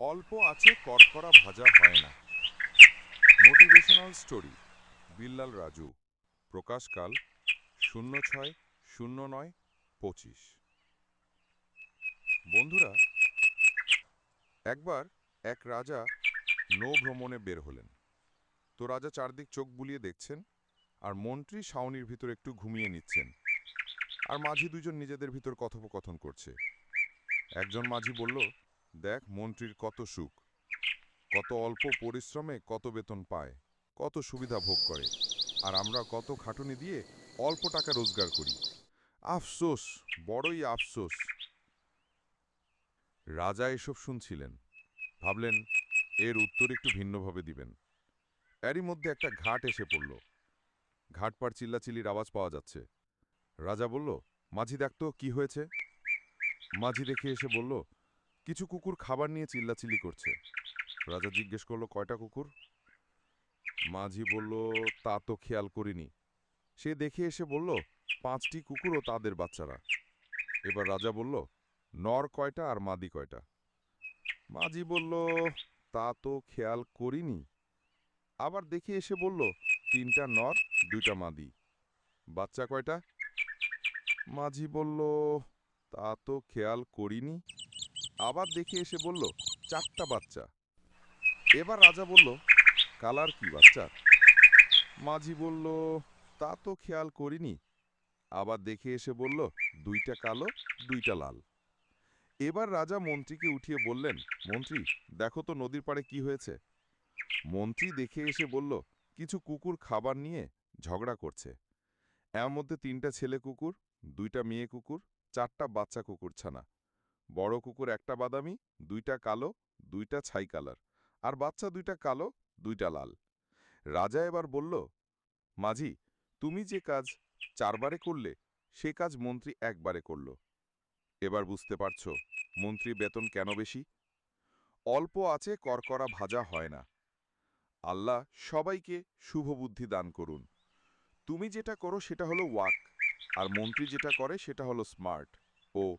অল্প আছে করকরা ভাজা হয় না। Motivational story, Billal Raju. প্রকাশকাল শূন্য ছয়, শূন্য নয়, পঁচিশ। বন্ধুরা, একবার এক রাজা নৌ ভ্রমণে বের হলেন। তো রাজা চারদিক চোখ বুলিয়ে দেখছেন আর মন্ত্রী ছাউনির ভিতর একটু ঘুমিয়ে নিচ্ছেন। আর মাঝি দুজন নিজেদের ভিতর কথোপকথন করছে। একজন মাঝি বলল দেখ মন্ত্রীর কত সুখ। কত অল্প পরিশ্রমে কত বেতন পায়, কত সুবিধা ভোগ করে, আর আমরা কত খাটুনি দিয়ে অল্প টাকা রোজগার করি। আফসোস, বড়ই আফসোস। রাজা এসব শুনছিলেন। ভাবলেন, এর উত্তর একটু ভিন্নভাবে দিবেন। এরই মধ্যে একটা ঘাট এসে পড়ল। ঘাট পার চিল্লাচিল্লির আওয়াজ পাওয়া যাচ্ছে। রাজা বলল, মাঝি দেখতো কি হয়েছে? মাঝি দেখে এসে বলল কিছু কুকুর খাবার নিয়ে চিল্লাচিল্লি করছে। রাজা জিজ্ঞেস করল, কয়টা কুকুর? মাঝি বলল, তা তো খেয়াল করিনি। সে দেখে এসে বলল, পাঁচটি কুকুর ও তাদের বাচ্চারা। এবার রাজা বলল, নর কয়টা আর মাদি কয়টা? মাঝি বলল, তা তো খেয়াল করিনি। আবার দেখে এসে বলল, তিনটা নর, দুইটা মাদি। বাচ্চা কয়টা? মাঝি বলল, তা তো খেয়াল করিনি। আবার দেখে এসে বলল, চারটা বাচ্চা। এবার রাজা বলল, কালার কি বাচ্চা? মাঝি বলল, তা তো খেয়াল করিনি। আবার দেখে এসে বলল, দুইটা কালো, দুইটা লাল। এবার রাজা মন্ত্রীকে উঠিয়ে বললেন, মন্ত্রী, দেখো তো নদীর পাড়ে কি হয়েছে। মন্ত্রী দেখে এসে বলল, কিছু কুকুর খাবার নিয়ে ঝগড়া করছে। এর মধ্যে তিনটা ছেলে কুকুর, দুইটা মেয়ে কুকুর, চারটা বাচ্চা কুকুর ছানা। বড় কুকুর একটা বাদামি, দুইটা কালো, দুইটা ছাই কালার। আর বাচ্চা দুইটা কালো, দুইটা লাল। রাজা এবার বলল, মাঝি, তুমি যে কাজ চারবারে করলে, সে কাজ মন্ত্রী একবারে করল। এবার বুঝতে পারছ মন্ত্রী বেতন কেন বেশি? অল্প আছে, করকরা ভাজা হয় না। আল্লাহ সবাইকে শুভ বুদ্ধি দান করুন। তুমি যেটা করো, সেটা হলো ওয়াক। আর মন্ত্রী যেটা করে, সেটা হলো স্মার্ট ও